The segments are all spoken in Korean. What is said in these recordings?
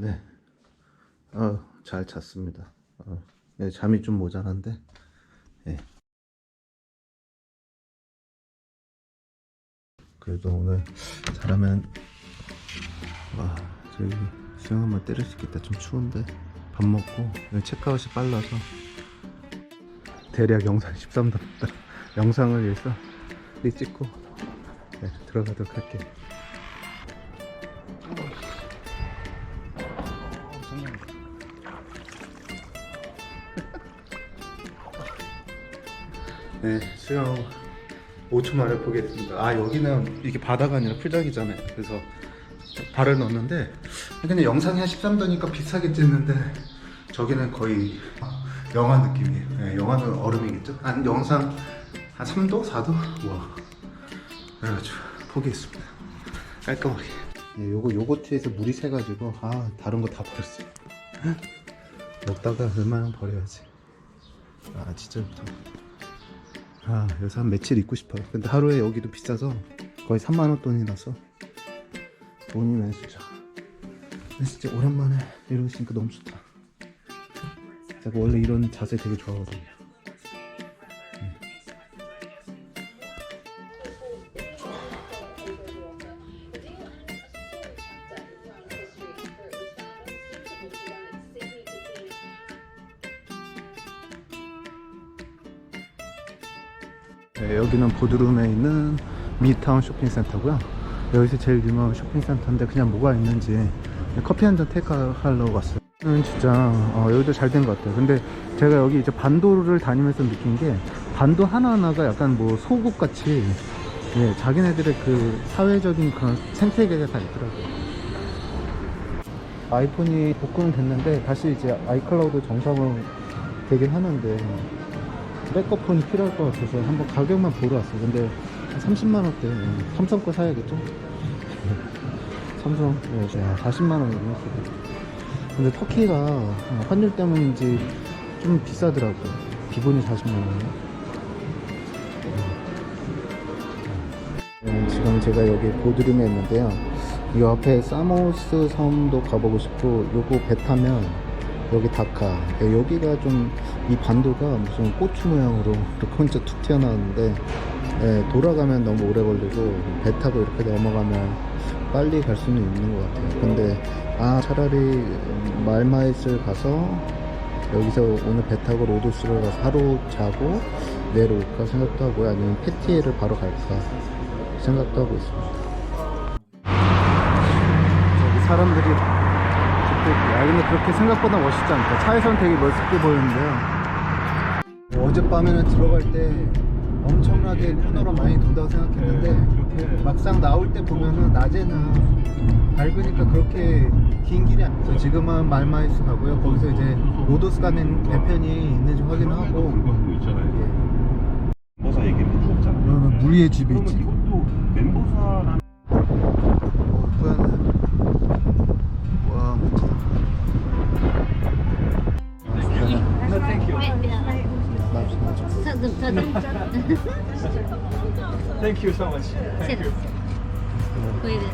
네. 어, 잘 잤습니다. 어, 네, 잠이 좀 모자란데. 예. 그래도 오늘 잘하면 와, 저기 수영 한번 때릴 수 있겠다. 좀 추운데. 밥 먹고 체크아웃이 빨라서 대략 영상 13분 영상을 위해서 리 찍고 네, 들어가도록 할게요. 네, 수영 5초 만에 보겠습니다. 아, 여기는 이게 바다가 아니라 풀장이잖아요. 그래서 발을 넣었는데, 근데 영상이 한 13도니까 비싸게 찍는데, 저기는 거의 영화 느낌이에요. 네, 영화는 얼음이겠죠? 아니, 영상 한 3도? 4도? 와. 그래가지고, 포기했습니다. 깔끔하게. 네, 요거 요거트에서 물이 새가지고, 아, 다른 거 다 버렸어요. 먹다가 웬만하면 버려야지. 아, 진짜 좋다. 아 여기서 한 며칠 있고 싶어요. 근데 하루에 여기도 비싸서 거의 3만원 돈이 나서 돈이면 진짜. 진짜 오랜만에 이러시니까 너무 좋다. 제가 원래 이런 자세 되게 좋아하거든요 네, 여기는 보드룸에 있는 미타운 쇼핑센터고요. 여기서 제일 유명한 쇼핑센터인데 그냥 뭐가 있는지 커피 한 잔 테이크하려고 왔어요. 는 진짜 어, 여기도 잘 된 것 같아요. 근데 제가 여기 이제 반도를 다니면서 느낀 게 반도 하나하나가 약간 뭐 소국 같이 예, 자기네들의 그 사회적인 그런 생태계가 다 있더라고요. 아이폰이 복구는 됐는데 다시 이제 아이클라우드 정상으로 되긴 하는데 백업폰이 필요할 것 같아서 한번 가격만 보러 왔어요. 근데 한 30만 원대 삼성 거 사야겠죠? 삼성 네, 이제 40만 원이긴 했어요. 근데 터키가 환율 때문인지 좀 비싸더라고요. 기본이 40만 원이요. 네, 지금 제가 여기 보드룸에 있는데요. 이 앞에 사모스 섬도 가보고 싶고 요거 배 타면 여기 다카 예, 여기가 좀 이 반도가 무슨 고추 모양으로 이렇게 혼자 툭 튀어나왔는데 예, 돌아가면 너무 오래 걸리고 배 타고 이렇게 넘어가면 빨리 갈 수는 있는 것 같아요. 근데 아 차라리 말마이스를 가서 여기서 오늘 배 타고 로도스를 가서 하루 자고 내려올까 생각도 하고요. 아니면 페티에를 바로 갈까 생각도 하고 있습니다. 저기 사람들이 야 근데 그렇게 생각보다 멋있지 않다. 차에서는 되게 멋있게 보이는데요. 어젯밤에는 들어갈 때 엄청나게 코너로 많이 돈다고 생각했는데 막상 나올 때 보면은 낮에는 밝으니까 그렇게 긴 길이 아니죠 지금은 말마이스 가고요. 거기서 이제 로도스 가는 배편이 있는지 확인하고. 예. 멤버사 얘기를 해주었잖아요. 그러면 무리의 집이 있지. 이것도 멤버사라는 납시다 Tadım tadım. Thank you so much. Thank you. Buyurun.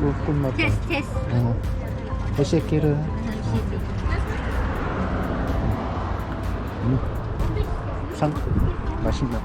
꽃꽃 Test test. 어. 어시키르 상 맛있나?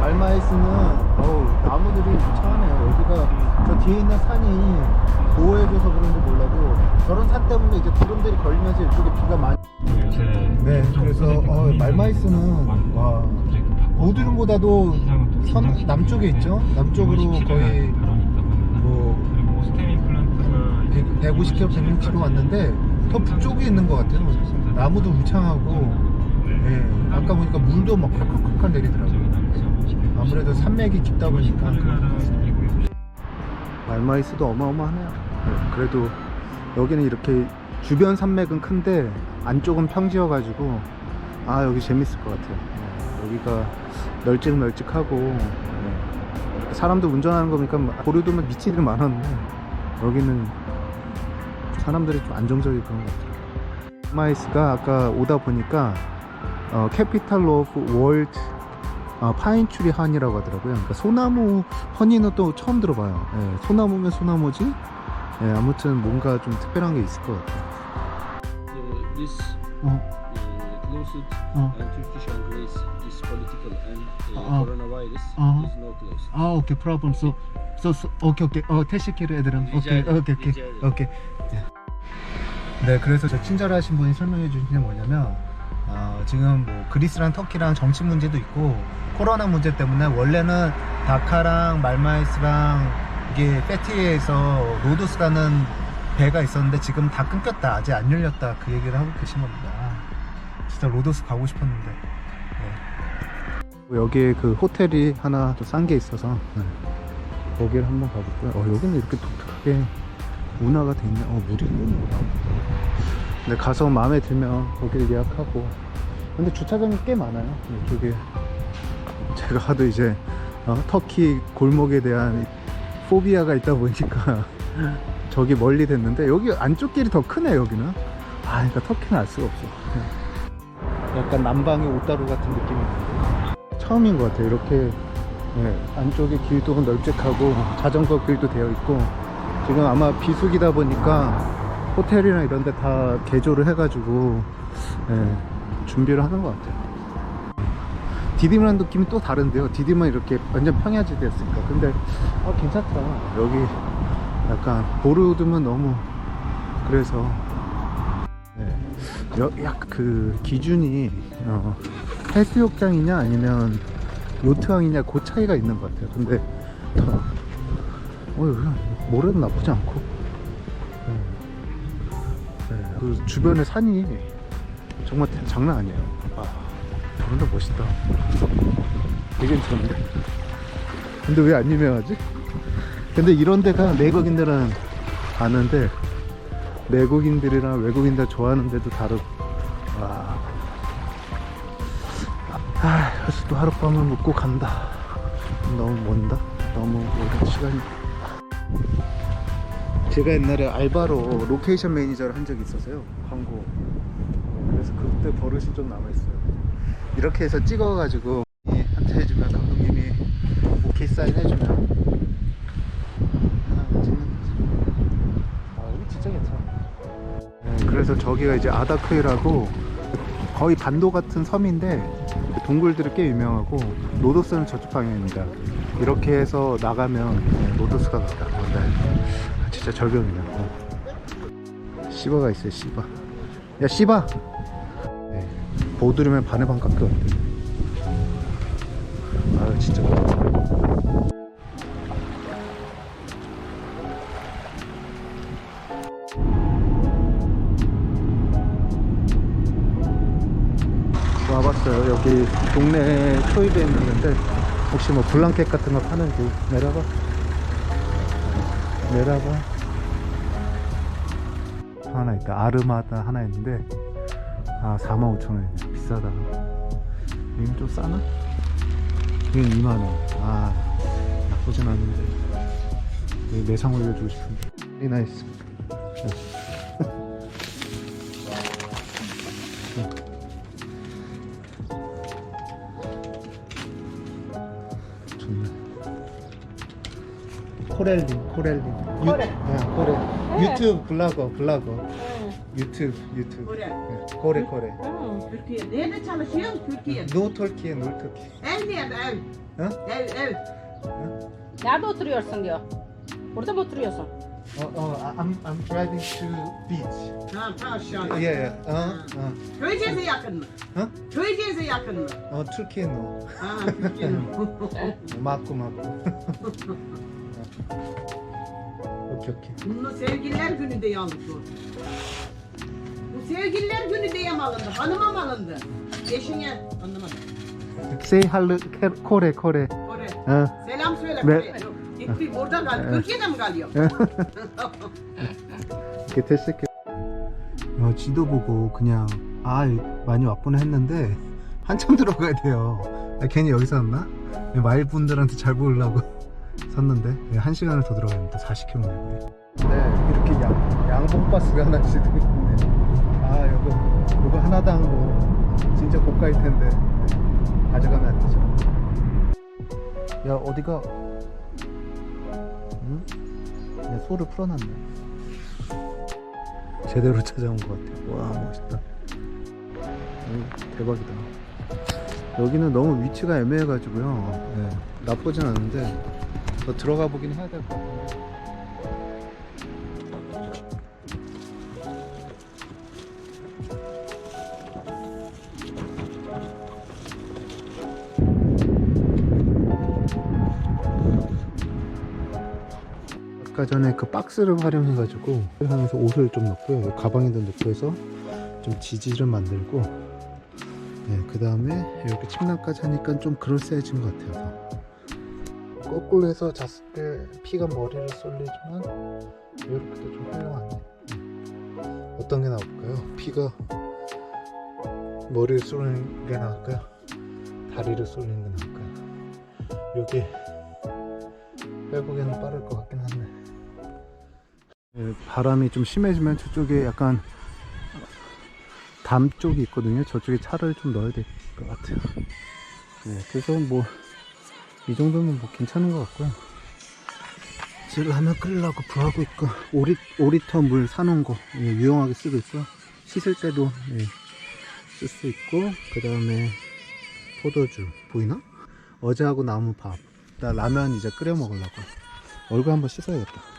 말마이스는 어우 나무들이 차하네요. 여기가 저 뒤에 있는 산이 보호해줘서 그런지 몰라도 저런 산 때문에 이제 구름들이 걸리면서 이쪽에 비가 많이. 네, 그래서 어, 말마이스는 와 보드름보다도 선 남쪽에 있죠. 남쪽으로 거의 뭐 100, 150km, 160km 왔는데 더 북쪽에 있는 것 같아요. 나무도 울창하고, 예, 아까 보니까 물도 막 콸콸콸콸 내리더라고요. 아무래도 산맥이 깊다 보니까. 말마이스도 어마어마하네요. 그래도 여기는 이렇게 주변 산맥은 큰데 안쪽은 평지여 가지고 아 여기 재밌을 것 같아요. 예, 여기가 널찍널찍하고 예, 사람도 운전하는 거니까 고르도면 미치들 많았는데 여기는 사람들이 좀 안정적이 그런 것 같아요. 마이스가 아까 오다 보니까 어, 캐피탈 오브 월드 아, 파인추리 한이라고 하더라고요. 그러니까 소나무 허니는 또 처음 들어봐요. 예, 소나무면 소나무지? 예, 아무튼 뭔가 좀 특별한 게 있을 것 같아요. Uh, this 어, uh, closed 어. and Turkish and Greece is political and uh, Uh-uh. coronavirus Uh-huh. is no closed. 아, 오케이, 프로블럼. So, so, so 오케이, 오케이. 어, 테시키르 애들은 오케이, 리자이드, 오케이, 오케이, 리자이드. 오케이. 네, 그래서 저 친절하신 분이 설명해 주신 게 뭐냐면 어, 지금 뭐 그리스랑 터키랑 정치 문제도 있고 코로나 문제 때문에 원래는 다카랑 말마이스랑 이게 페티에서 로도스 가는 배가 있었는데 지금 다 끊겼다. 아직 안 열렸다. 그 얘기를 하고 계신 겁니다. 진짜 로도스 가고 싶었는데. 네. 여기에 그 호텔이 하나 또싼게 있어서 네. 거기를 한번 가볼고요. 어, 여기는 이렇게 독특하게 운하가 돼 있네. 어 물이 흐르는구나 근데 가서 마음에 들면 거기를 예약하고. 근데 주차장이 꽤 많아요 이쪽에. 제가 하도 이제 어, 터키 골목에 대한 포비아가 있다 보니까 저기 멀리 됐는데 여기 안쪽 길이 더 크네 여기는. 아 그러니까 터키는 알 수가 없어. 약간 남방의 오따루 같은 느낌이 처음인 것 같아요 이렇게. 예, 안쪽에 길도 널찍하고 자전거 길도 되어 있고. 지금 아마 비수기다 보니까 호텔이나 이런 데 다 개조를 해가지고 예, 준비를 하는 것 같아요. 디디무라는 느낌이 또 다른데요. 디디무는 이렇게 완전 평야지대 였으니까. 근데 아 괜찮다. 여기 약간 보르드면 너무 그래서 네. 여- 약간 그 기준이 어, 해수욕장이냐 아니면 요트항이냐 그 차이가 있는 것 같아요. 근데 더, 어, 여기 모래도 나쁘지 않고 그 주변에 산이 정말 대- 장난 아니에요. 아 그런데 멋있다. 되게 괜찮은데? 근데 왜 안 유명하지? 근데 이런 데가 내국인들은 아는데 내국인들이랑 외국인들 좋아하는데도 다르고. 와. 아, 그래서 또 하룻밤을 묵고 간다. 너무 먼다. 너무 오랜 시간이 제가 옛날에 알바로 로케이션 매니저를 한 적이 있어서요. 광고. 그래서 그때 버릇이 좀 남아있어요. 이렇게 해서 찍어가지고 한테 해주면 감독님이 오케이 사인 해주면 하나 찍는 거지 아 여기 진짜 괜찮아. 네, 그래서 저기가 이제 아다크이라고 거의 반도 같은 섬인데 동굴들이 꽤 유명하고 로도스는 저쪽 방향입니다. 이렇게 해서 나가면 네, 로도스가 가다. 근데 진짜 절경이야 어. 시바가 있어요 시바. 야 시바! 네, 보드름에 반의 반 깎여왔대. 아 진짜. 와봤어요. 여기 동네 초입에 있는데 혹시 뭐 블랑켓 같은 거 파는지 내려봐. 내려봐 하나 있다 아르마다 하나 있는데 아 45,000원이네. 비싸다. 이건 좀 싸나? 이건 2만원. 아 나쁘진 않은데. 매상 올려주고 싶은데. 이 나이스 코렐린 코렐린 코렐. 유, 네, 코렐 네. 유튜브 블로거 블로거 응. 유튜브 유튜브 Kore. 네, 코레 코레 Hı, Türkiye. Nerede çalışıyorsun? Türkiye. 노 털키에 놀 터키 Ev nerede ev? 어? Ev ev. Nerede oturuyorsun diyor. Burada mı oturuyorsun? 어, 어, I'm, I'm driving to beach. Ha ta aşağı. 예, 예. 어, 어. Köyceğize yakın mı? Hı? Köyceğize yakın mı? 어, türkiye 노. Ha Türkiye'nin. 맞고 맞고. 오케이, 오케이. Bunun sevgililer günü de yalnız bu. Bu sevgililer günü diye mi alındı? Hanıma mı alındı? Eşine anlamadım. Say hello, ke- 코레. Kore. 어. Selam söyle Ve- Kore. Yok, Gitti burada kal. Türkiye'de mi kalıyor? 이렇게 됐을게. 어, 지도 보고 그냥 아 많이 왔구나 했는데 한참 들어가야 돼요. 아, 괜히 여기 샀나? 마일 분들한테 잘 보이려고 샀는데 네, 한 시간을 더 들어가는데 40km 네 이렇게 양, 양봉바스가 하나씩 있네. 아 이거 이거 하나당 뭐 진짜 고가일 텐데 네, 가져가면 안 되죠. 야 어디가? 응? 야 소를 풀어놨네. 제대로 찾아온 것 같아. 와 멋있다. 오, 대박이다. 여기는 너무 위치가 애매해가지고요. 네, 나쁘진 않은데 더 들어가 보긴 해야 될 것 같은데. 아까 전에 그 박스를 활용해가지고 하면서 옷을 좀 넣고요. 가방에도 넣고 해서 좀 지지를 만들고 네, 그 다음에 이렇게 침낭까지 하니까 좀 그럴싸해진 것 같아요. 거꾸로 해서 잤을 때 피가 머리를 쏠리지만 이렇게도 좀 훌륭하네. 음. 어떤 게 나올까요? 피가 머리를 쏠리는 게 나을까요? 다리를 쏠리는 게 나을까요? 이게 빼보기에는 빠를 것 같긴 한데 네, 바람이 좀 심해지면 저쪽에 약간 담 쪽이 있거든요 저쪽에 차를 좀 넣어야 될 것 같아요 네, 그래서 뭐 이 정도면 뭐 괜찮은 것 같고요 지금 라면 끓이려고 부하고 있고 5리, 5리터 물 사놓은 거 예, 유용하게 쓰고 있고요 씻을 때도 예, 쓸 수 있고 그 다음에 포도주 보이나? 어제 하고 남은 밥. 나 라면 이제 끓여 먹으려고. 얼굴 한번 씻어야겠다.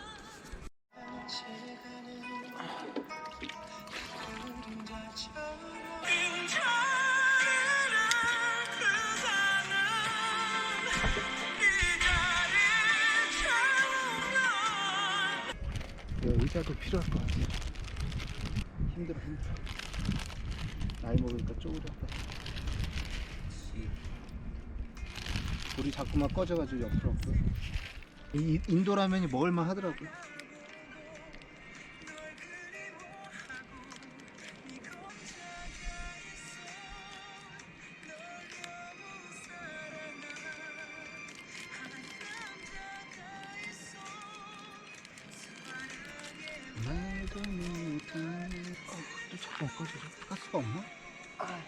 의자도 필요할 것 같아. 힘들어, 힘들어. 나이 먹으니까 쪼그렸다. 불이 자꾸만 꺼져가지고 옆으로 이 인도 라면이 먹을만 하더라고요 꺼지죠? 가스가 없나? 아.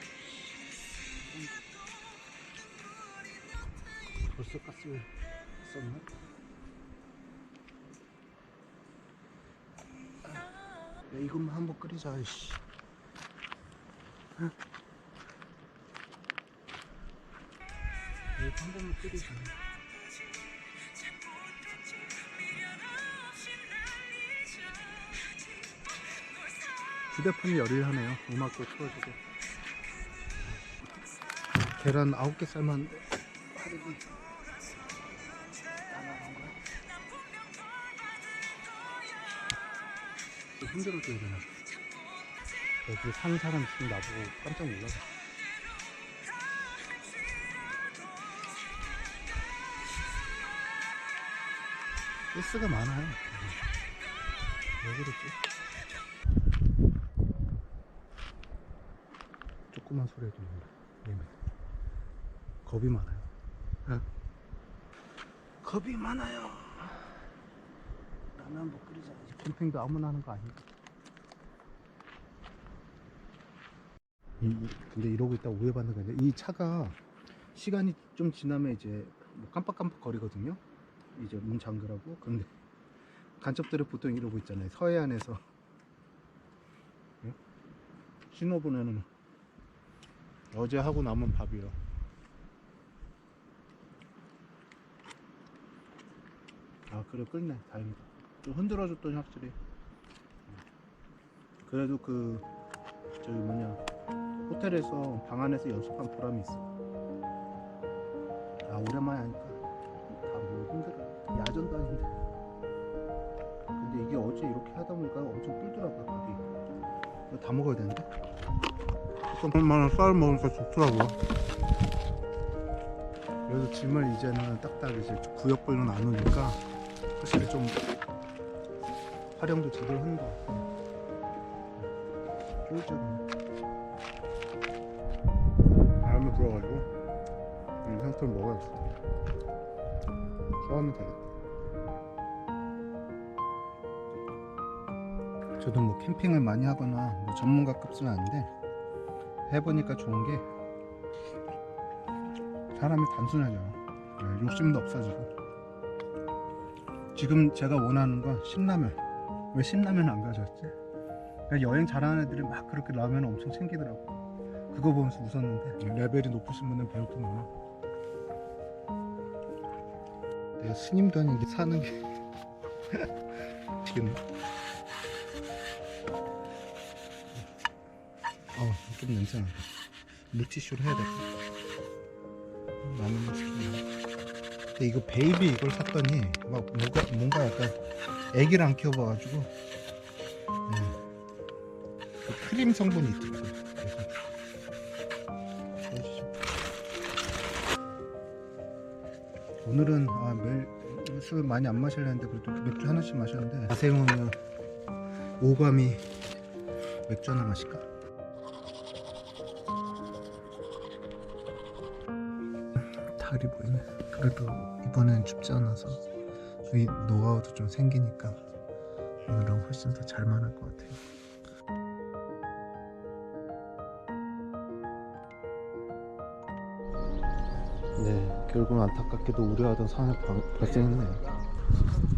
벌써 가스를 썼나? 야, 이것만 한번 끓이자, 씨. 이거 한 번만 끓이자. 휴대폰이 열일하네요. 음악도 틀어주고. 계란 9개 삶았는데, 하루는? 또 힘들어져야 되나? 여기 사는 사람 있으면 나보고 깜짝 놀라서. 가스가 많아요. 왜 그러지? 조그만 소리에도 예민해. 겁이 많아요. 예? 겁이 많아요. 라면 한번 끓이자. 캠핑도 아무나 하는 거 아니니까. 이, 이- 근데 이러고 있다 가 오해받는 거 아니라 이 차가 시간이 좀 지나면 이제 뭐 깜빡깜빡 거리거든요. 이제 문 잠그라고. 근데 간첩들이 보통 이러고 있잖아요. 서해안에서 예? 신호 보내는 어제 하고 남은 밥이요. 아 그래 끓네 다행이다. 좀 흔들어줬더니 확실히. 그래도 그 저기 뭐냐. 호텔에서 방 안에서 연습한 보람이 있어. 아 오랜만에 하니까. 다뭐 힘들어. 야전도 아닌데. 근데 이게 어제 이렇게 하다 보니까 엄청 불더라고요 밥이. 다 먹어야 되는데 조금만 쌀 먹으니까 좋더라고요 그래도 짐을 이제는 딱딱 이제 구역별로 나누니까 확실히 좀 활용도 제대로 하는 것 같아요. 효율적이네. 바람이 불어가지고 이 상태로 먹어야겠어. 샤워하면 되겠다. 저도 뭐 캠핑을 많이 하거나 뭐 전문가급은 아닌데 해보니까 좋은 게 사람이 단순하잖아. 네, 욕심도 없어지고. 지금 제가 원하는 건 신라면. 왜 신라면 안 가져왔지? 그러니까 여행 잘하는 애들이 막 그렇게 라면 엄청 챙기더라고. 그거 보면서 웃었는데 레벨이 높으신 분은 배고프구나. 내가 스님도 아닌게 사는 게 지금 좀 냄새 난다 물티슈로 해야 될까? 라면 맛있겠네 근데 이거 베이비 이걸 샀더니 막 뭔가, 뭔가 약간 애기를 안 키워봐가지고 네. 그 크림 성분이 있더라고요. 오늘은 아, 매일 술 많이 안 마실려 했는데 그래도 맥주 하나씩 마셨는데 자세히 보면 오감이 맥주 하나 마실까? 달이 보이네 그래도 이번엔 춥지 않아서 이 노하우도 좀 생기니까 오늘은 훨씬 더 잘 만 할 것 같아요. 네 결국은 안타깝게도 우려하던 상황이 발생했네요